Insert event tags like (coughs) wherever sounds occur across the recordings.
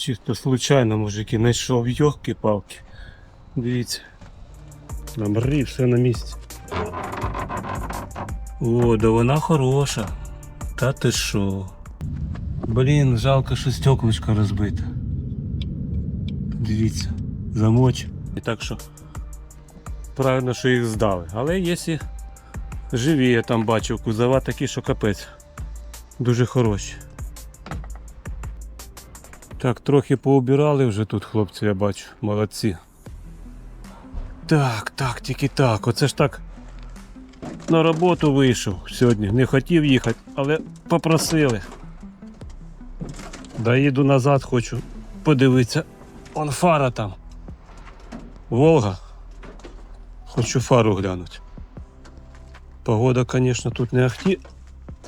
Чисто случайно, мужики, знайшов йогки палки Дивіться. Набрі, все на місці. О, да вона хороша. Та ти що? Блін, жалко, що стеклышко розбите. Дивіться, замочив. І так що правильно, що їх здали. Але якщо живі, я там бачив, кузова такі, що капець. Дуже хороші. Так, трохи поубирали вже тут, хлопці, я бачу. Молодці. Так, так, тільки так. Оце ж так на роботу вийшов сьогодні. Не хотів їхати, але попросили. Да їду назад, хочу подивитися. Он фара там. Волга. Хочу фару глянути. Погода, звісно, тут не ахті.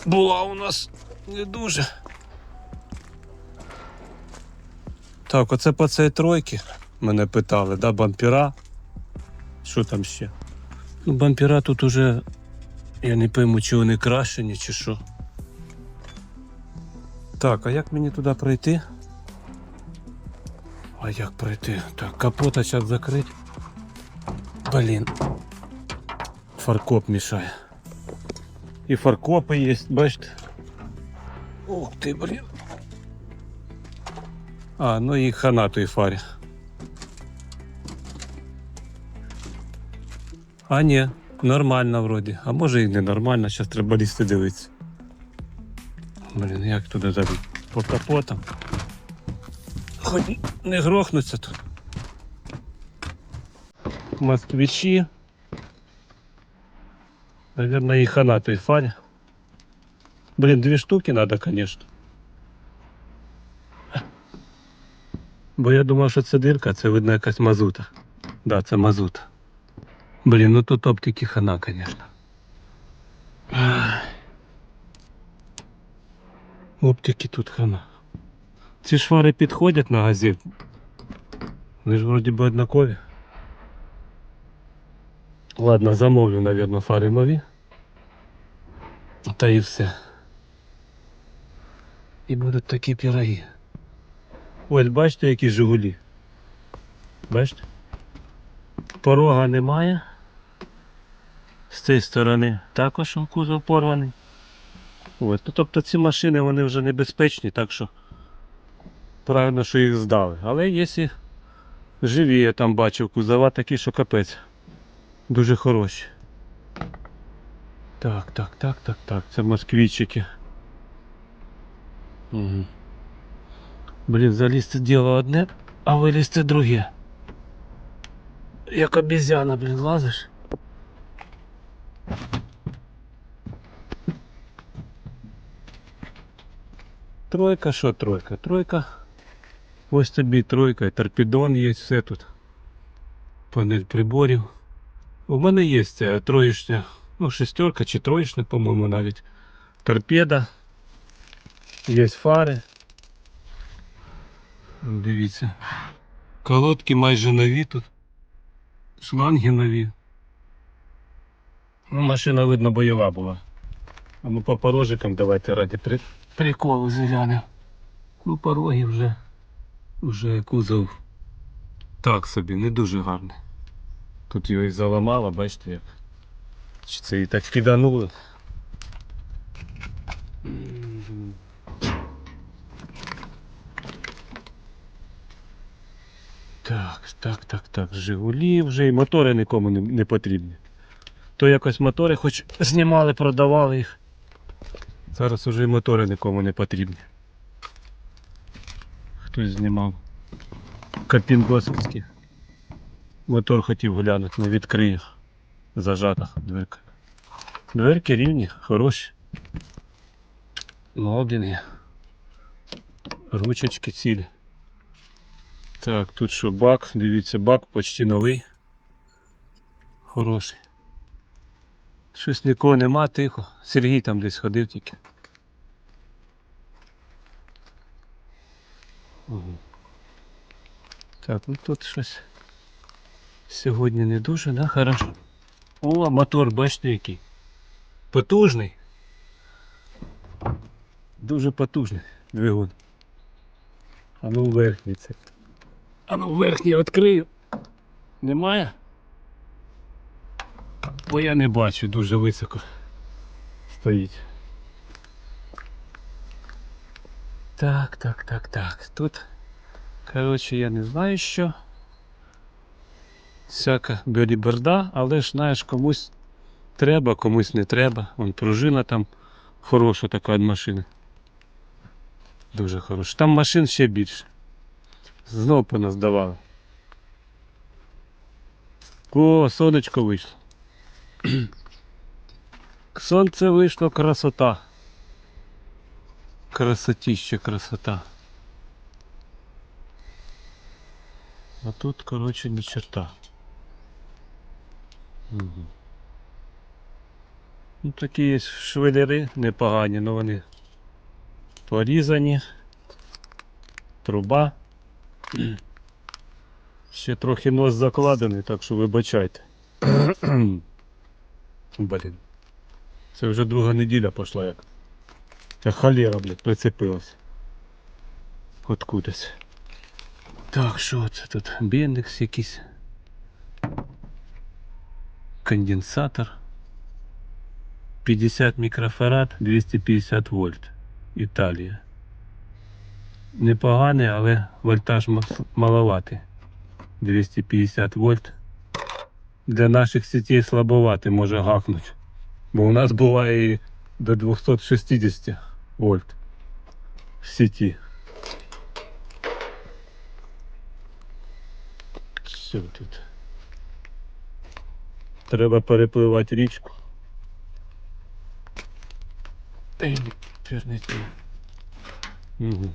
Була у нас не дуже. Так, оце по цій тройки мене питали, да, бампера. Що там ще? Ну, бампера тут уже. Я не пойму, чи вони крашені, чи що. Так, а як мені туди пройти? А як пройти? Так, капота зараз закрить. Блін. Фаркоп мішає. І фаркопи є, бачите? Ух ти, блін. А, ну і хана той фарі. А ні, нормально вроді. А може і не нормально, зараз треба лізти дивитися. Блін, як туди забити? По капотам. Хоч не грохнуться тут. Москвичі. Наверное, і хана той фарі. Блін, дві штуки надо, конечно. Бо я думав, що це дирка, це видно якась мазута. Да, це мазута. Блін, ну тут оптики хана, конечно. Оптики тут хана. Ці ж фари підходять на газет. Вони ж вроді би однакові. Ладно, замовлю, наверное, фари нові. Та і все. І будуть такі піроги. Ось бачите, які Жигулі. Бачите? Порога немає. З цієї сторони також кузов порваний. Ось. Ну, тобто ці машини вони вже небезпечні, так що правильно, що їх здали. Але якщо живі, я там бачив, кузова такі, що капець. Дуже хороші. Так, так, так, так, так. Це москвичики. Угу. Блін, залізти діло одне, а вилізти друге. Як обезьяна, блін, лазиш. Тройка, що тройка? Тройка. Ось тобі тройка, торпедон є, все тут. Панель приборів. У мене є ця троєчня, ну, шестерка чи троєчна, по-моєму, навіть. Торпеда. Є фари. Дивіться. Колодки майже нові тут. Шланги нові. Ну, машина, видно, бойова була. А ну по порожикам давайте раді при... приколу зглянемо. Ну, пороги вже. Вже кузов. Так собі, не дуже гарний. Тут його і заламало, бачите як. Чи це і так кидануло. Так, так, так. Жигулі вже і мотори нікому не, не потрібні. То якось мотори хоч знімали, продавали їх. Зараз уже і мотори нікому не потрібні. Хтось знімав. Капінгосовський. Мотор хотів глянути, не відкриє. Зажата дверка. Дверки рівні, хороші. Молдинги. Ручечки цілі. Так, тут що бак, дивіться, бак почти новий. Хороший. Щось нікого нема, тихо. Сергій там десь ходив тільки. Угу. Так, ну тут щось сьогодні не дуже, да? Хорошо. О, мотор, бачите який. Потужний. Дуже потужний двигун. А ну верхній це. А ну верхній відкрию. Немає? Бо я не бачу, дуже високо стоїть. Так, так, так, так. Тут, коротше, я не знаю що. Всяка берда, але ж знаєш, комусь треба, комусь не треба. Вон пружина там хороша така від машини. Дуже хороша. Там машин ще більше. Знов поназдавали. О, сонечко вийшло. (clears throat) Сонце вийшло, красота. Красотіще, красота. А тут, коротше, ні черта. Угу. Ну, такі є швелери непогані, але вони порізані. Труба. Ще трохи нос закладений, так що вибачайте. (coughs) Блін. Це вже друга неділя пішла як. Ця холера, блядь, прицепилась. Откудись. Так, що це тут? Бендекс якийсь. Конденсатор. 50 мікрофарад, 250 вольт. Італія. Непоганий, але вольтаж маловатий. 250 вольт. Для наших сетей слабоватий може гахнуть. Бо у нас буває і до 260 вольт в сеті. Все тут. Треба перепливати річку. Ей, пернити. Угу.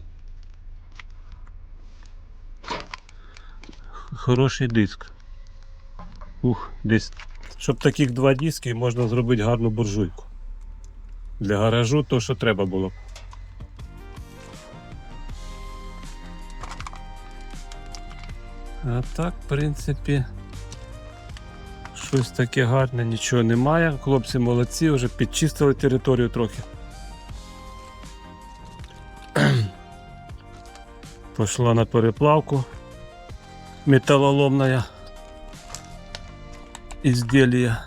Хороший диск. Ух, десь. Щоб таких два диски можна зробити гарну буржуйку. Для гаражу то, що треба було. А так, в принципі, щось таке гарне, нічого немає. Хлопці молодці, вже підчистили територію трохи. Пошла на переплавку металлоломная изделие.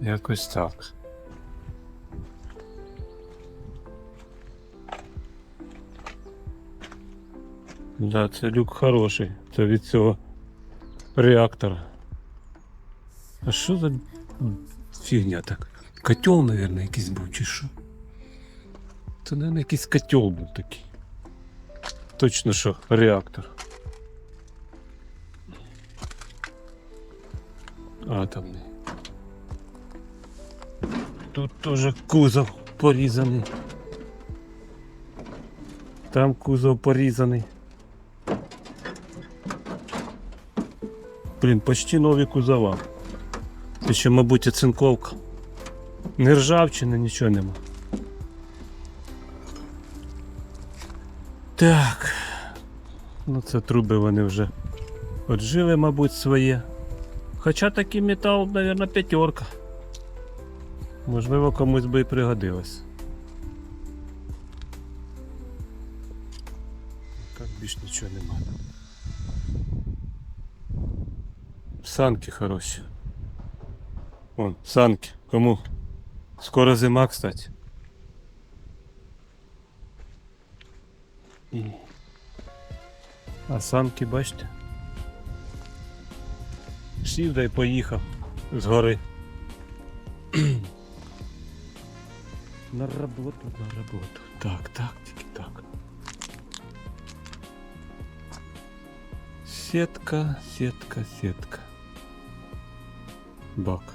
Якось так. Да, це люк хороший. Це від цього реактора. А що за фігня так? Котел, мабуть, якийсь був чи що? Це, мабуть, якийсь котел був такий. Точно що реактор. Атомний. Тут теж кузов порізаний. Там кузов порізаний. Блін, почти нові кузова. Це ще, мабуть, оцинковка. Не ржавчини, нічого нема. Так. Ну це труби вони вже отжили, мабуть, своє. Хоча такий метал, мабуть, п'ятерка. Можливо, комусь би і пригодилось. Так більш нічого немає. Санки хороші. Вон, санки. Кому? Скоро зима, кстати. І- А санки, бачите? Сів да й поїхав з гори. (clears throat) на роботу, на роботу. Так, так, тільки так. Сетка, сетка, сетка. Бак.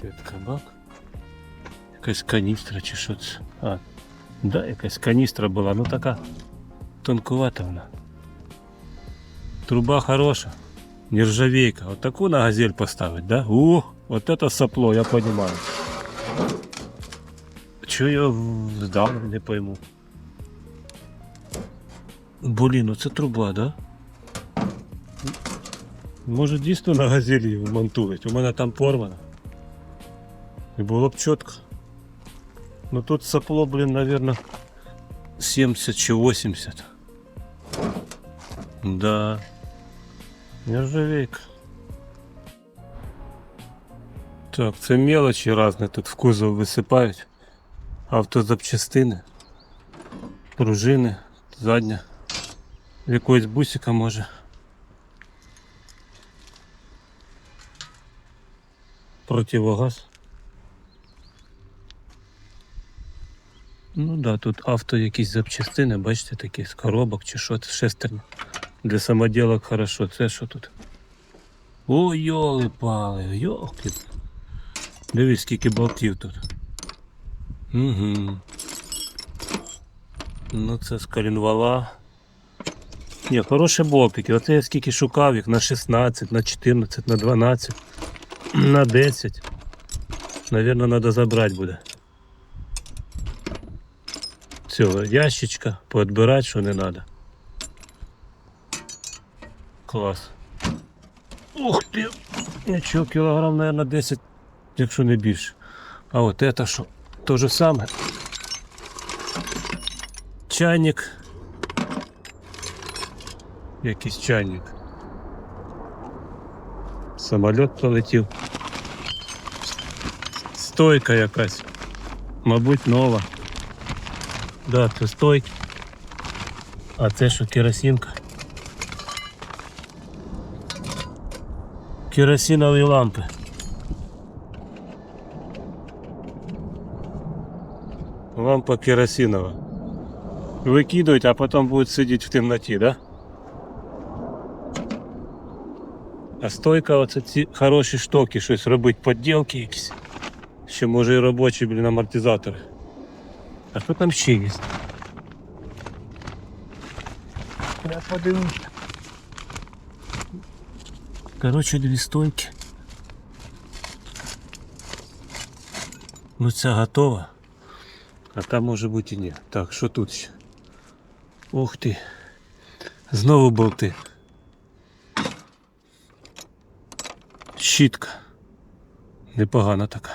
Сетка, бак. Якась каністра чи що це? А, да, якась каністра була, ну така тонкувата вона. Труба хороша. Нержавейка. Вот такую на газель поставить, да? Ух, вот это сопло, я понимаю. Чего я сдал, не пойму. Блін, оце труба, да? Може дійсно на газелі її монтують. У мене там порвано. І було б чітко. Ну тут сопло, блін, наверное, 70 чи 80. Да. Нержавейка. Так, це мелочі різні тут в кузов висипають. Автозапчастини, пружини, задня. Якогось бусика може. Противогаз. Ну да, тут авто якісь запчастини, бачите, такі з коробок чи що, це шестерні. Для самоділок хорошо. Це що тут? О, йоли пали, йолки. Дивись, скільки болтів тут. Угу. Ну це з колінвала. Ні, хороші болтики. Оце я скільки шукав їх на 16, на 14, на 12, (clears throat) на 10. Наверное, треба забрати буде. Цього ящичка, поотбирати, що не треба. Клас. Ух ти! Нічого, кілограм, наверное, 10, якщо не більше. А от это що? То же саме. Чайник. Якийсь чайник. Самоліт пролетів. Стойка якась. Мабуть, нова. Да, це стойки. А це що керосинка? Керосинові лампи. Лампа керосинова. Викидують, а потім будуть сидіти в темноті, да? А стойка оце ці хороші штоки, щось робить, поділки якісь. Ще може і робочі, блін, амортизатори. А що там ще є? Я подивлюсь. Коротше, дві стойки. Ну ця готова. А там може бути і ні. Так, що тут ще? Ух ти. Знову болти. Щітка. Непогана така.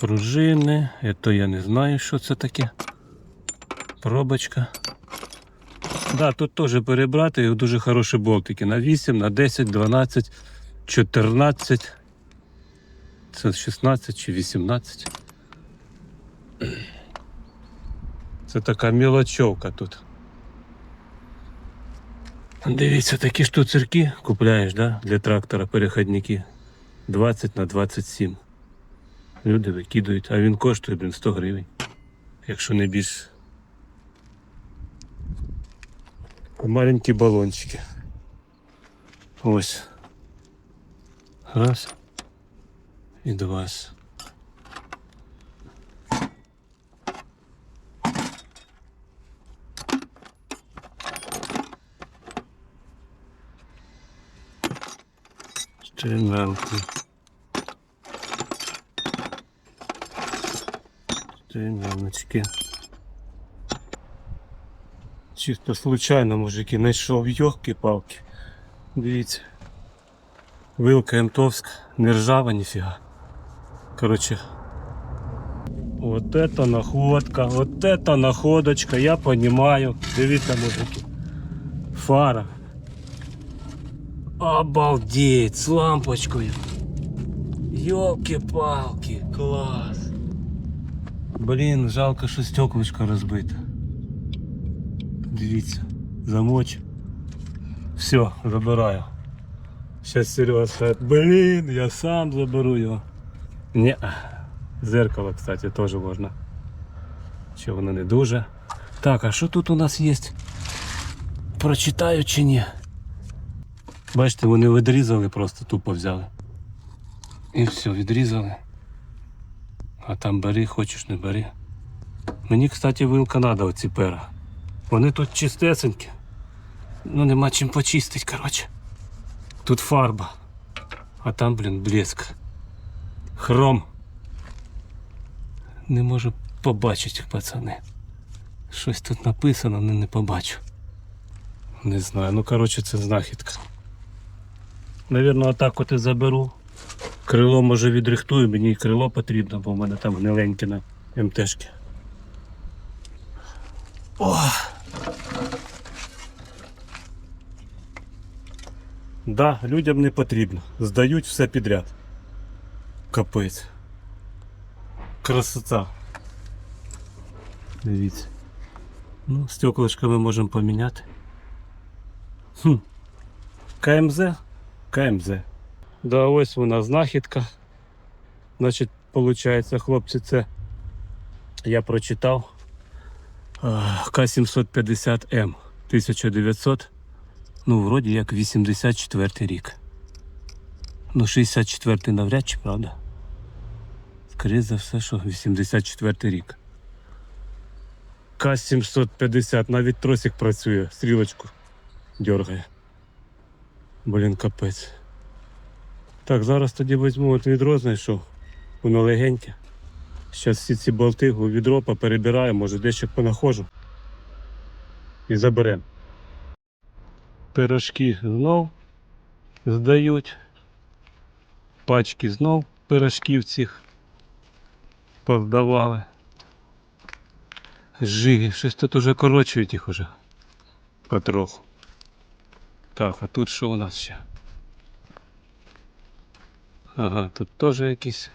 Пружини. Это я не знаю, що це таке. Пробочка. Да, тут теж перебрати і дуже хороші болтики. На 8, на 10, 12, 14. Це 16 чи 18. Це така мілочовка тут. Дивіться, такі штуцерки купляєш, да? Для трактора переходники. 20 на 27. Люди викидують, а він коштує блін, 100 гривень. Якщо не більше. Маленькі балончики. Ось. Раз. І два. Стрімянки. Стрімяночки. Чисто случайно, мужики, знайшов йолки-палки. Дивіться. Вилка Мтовськ, не ржава ніфіга. Короче. Вот это находка, вот это находочка, я понимаю. Дивіться, мужики. Фара. Обалдеть, з лампочкою. Йолки-палки, клас. Блін, жалко, що стеклышко розбите. Дивіться, замоч. Все, забираю. Сейчас Серега скаже, блін, я сам заберу його. Ні. Зеркало, кстати, теж можна. Чи воно не дуже. Так, а що тут у нас є? Прочитаю чи ні? Бачите, вони відрізали, просто тупо взяли. І все, відрізали. А там бери, хочеш не бери. Мені, кстати, вилка треба оці пера. Вони тут чистесенькі. Ну нема чим почистити, коротше. Тут фарба. А там, блін, блеск. Хром. Не можу побачити, пацани. Щось тут написано, але не побачу. Не знаю. Ну, коротше, це знахідка. Навірно, отак от і заберу. Крило може відрихтую, мені крило потрібно, бо в мене там гниленьке на МТшки. О! Да, людям не потрібно. Здають все підряд. Капець. Красота. Дивіться. Ну, стеклышко ми можемо поміняти. Хм. КМЗ? КМЗ. Да, ось вона знахідка. Значить, виходить, хлопці, це я прочитав. К750М 1900. Ну, вроді як 84 рік. Ну, 64 навряд чи, правда? Скоріше за все, що 84 рік. К750, навіть тросик працює, стрілочку дергає. Блін, капець. Так, зараз тоді візьму от відро знайшов. Воно легеньке. Зараз всі ці болти у відро поперебираю, може дещо понаходжу. І заберемо. Пирожки знов здають. Пачки знов пирожків цих поздавали. Жиги, щось тут уже корочують їх уже. Потроху. Так, а тут що у нас ще? Ага, тут теж якісь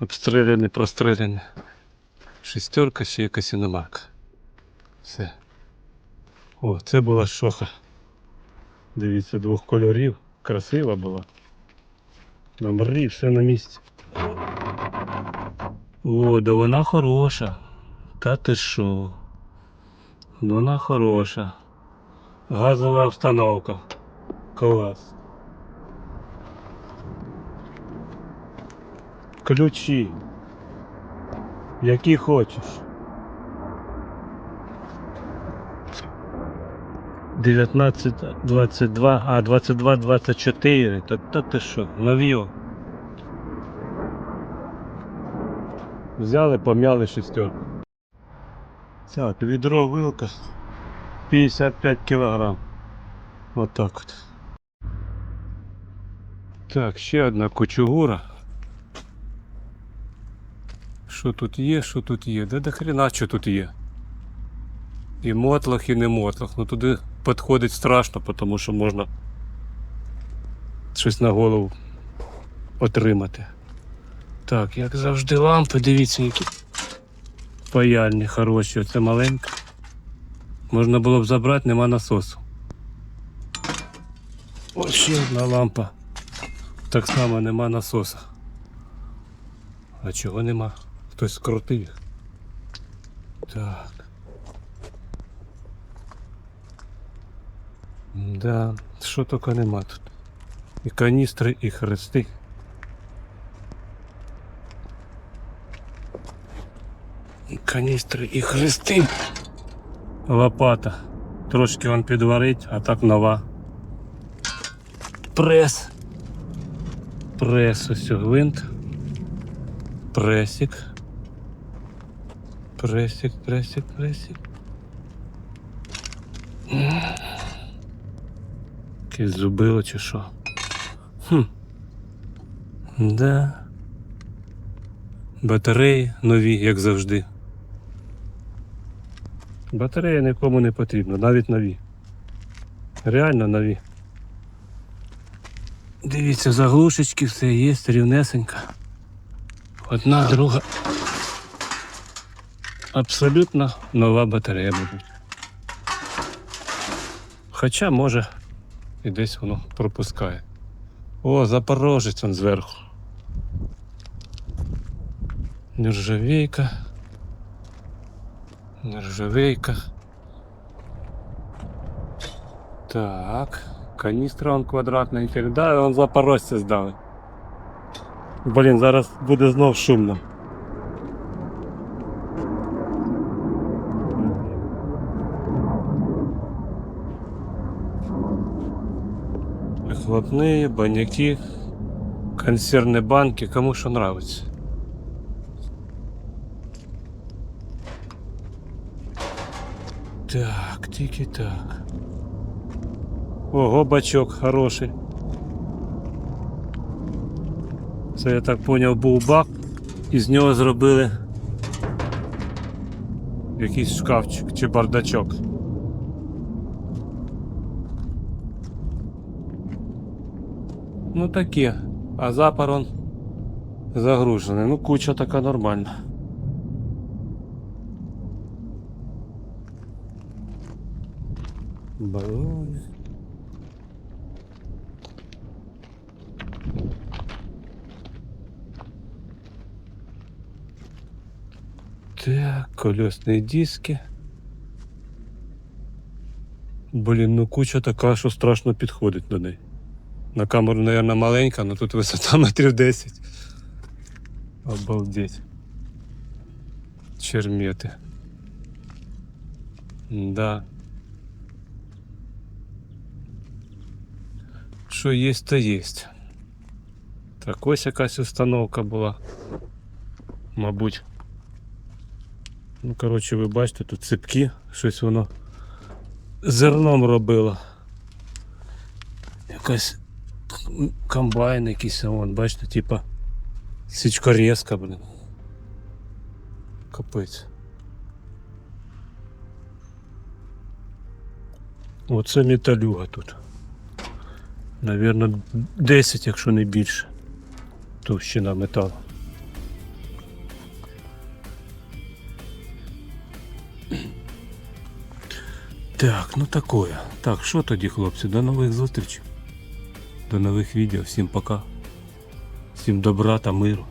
обстріляні, простріляні. Шестерка, ще якась іномарка. Все. О, це була шоха. Дивіться, двох кольорів. Красива була. Номери, все на місці. О, да вона хороша. Та ти що? Вона хороша. Газова установка. Клас. Ключі. Які хочеш. 19, 22, а 22, 24. Та, та ти що, нові. Взяли, пом'яли шестерку. Так, відро вилка 55 кілограм. Отак от. Так, ще одна кучугура. Що тут є, що тут є? Да до хрена що тут є. І мотлах, і не мотлах. Ну туди підходить страшно, тому що можна щось на голову отримати. Так, як завжди лампи, дивіться, які паяльні, хороші. Оце маленька. Можна було б забрати, нема насосу. Ось ще одна лампа. Так само нема насоса. А чого нема? Хтось скрутив. Так. Да, що тільки нема тут. І каністри, і хрести. І каністри, і хрести. Лопата. Трошки он підварить, а так нова. Прес. Прес, ось гвинт. Пресик. Пресик, пресик, пресик. Якесь зубило чи що? Хм. Да. Батареї нові, як завжди. Батарея нікому не потрібна, навіть нові. Реально нові. Дивіться, заглушечки, все є, рівнесенько. Одна, друга. Абсолютно нова батарея буде. Хоча може і десь воно пропускає. О, запорожець он зверху. Нержавейка. Нержавейка. Так. Каністра он квадратна інтерес. Да, он запорожця здали. Блін, зараз буде знов шумно. Выхлопные, баняки, консервные банки, кому что нравится. Так, тільки так. Ого, бачок хороший. Це я так поняв був бак, і з нього зробили якийсь шкафчик чи бардачок. Ну такі. А запар он загружений. Ну куча така нормальна. Балони. Так, колесні диски. Блін, ну куча така, що страшно підходить до неї. На камеру, мабуть, маленька, але тут висота (laughs) метрів 10. Обалдеть. Чермети. Да. Що є, то є. Так ось якась установка була. Мабуть. Ну, коротше, ви бачите, тут цепки, щось воно зерном робило. Якась комбайн якийсь, вон, бачите, типа січкорезка, блин. Капець. Оце металюга тут. Навірно, 10, якщо не більше. Товщина металу. Так, ну такое. Так, що тоді, хлопці, до нових зустрічей. До нових відео. Всім пока. Всім добра та миру.